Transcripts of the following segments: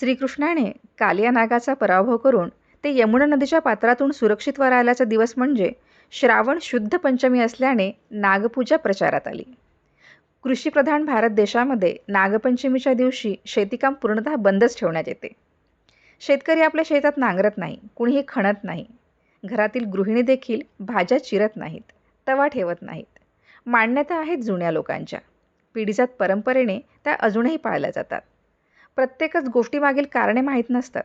श्रीकृष्णाने कालिया नागाचा पराभव करून ते यमुना नदीच्या पात्रातून सुरक्षित वर आल्याचा दिवस म्हणजे श्रावण शुद्ध पंचमी असल्याने नागपूजा प्रचारात आली. कृषीप्रधान भारत देशामध्ये नागपंचमीच्या दिवशी शेतीकाम पूर्णतः बंदच ठेवण्यात येते. शेतकरी आपल्या शेतात नांगरत नाही कुणीही खणत नाही. घरातील गृहिणी देखील भाज्या चिरत नाहीत तवा ठेवत नाहीत. मान्यता आहेत जुन्या लोकांच्या. पिढीजात परंपरेने त्या अजूनही पाळल्या जातात. प्रत्येकच गोष्टीमागील कारणे माहीत नसतात.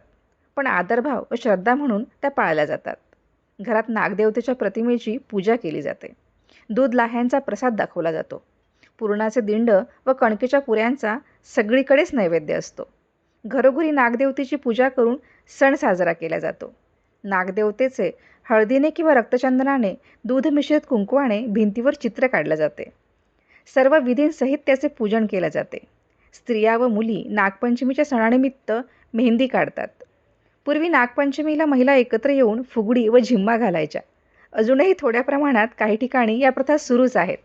पण आदरभाव व श्रद्धा म्हणून त्या पाळल्या जातात. घरात नागदेवतेच्या प्रतिमेची पूजा केली जाते. दूध लाह्यांचा प्रसाद दाखवला जातो. पुरणाचे दिंड व कणकेच्या पुऱ्यांचा सगळीकडेच नैवेद्य असतो. घरोघरी नागदेवतेची पूजा करून सण साजरा केला जातो. नागदेवतेचे हळदीने किंवा रक्तचंदनाने दूध मिश्रित कुंकवाने भिंतीवर चित्र काढले जाते. सर्व विधींसहित त्याचे पूजन केले जाते. स्त्रिया व मुली नागपंचमीच्या सणानिमित्त मेहंदी काढतात. पूर्वी नागपंचमीला महिला एकत्र येऊन फुगडी व झिम्मा घालायच्या. अजूनही थोड्या प्रमाणात काही ठिकाणी या प्रथा सुरूच आहेत.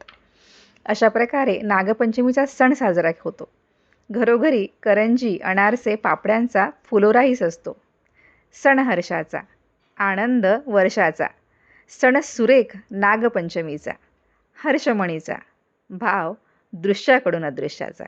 अशा प्रकारे नागपंचमीचा सण साजरा होतो. घरोघरी करंजी अनारसे पापड्यांचा फुलोराहीच असतो. सण हर्षाचा आनंद वर्षाचा. सण सुरेख नागपंचमीचा हर्षमणीचा. भाव दृश्याकडून अदृश्याचा.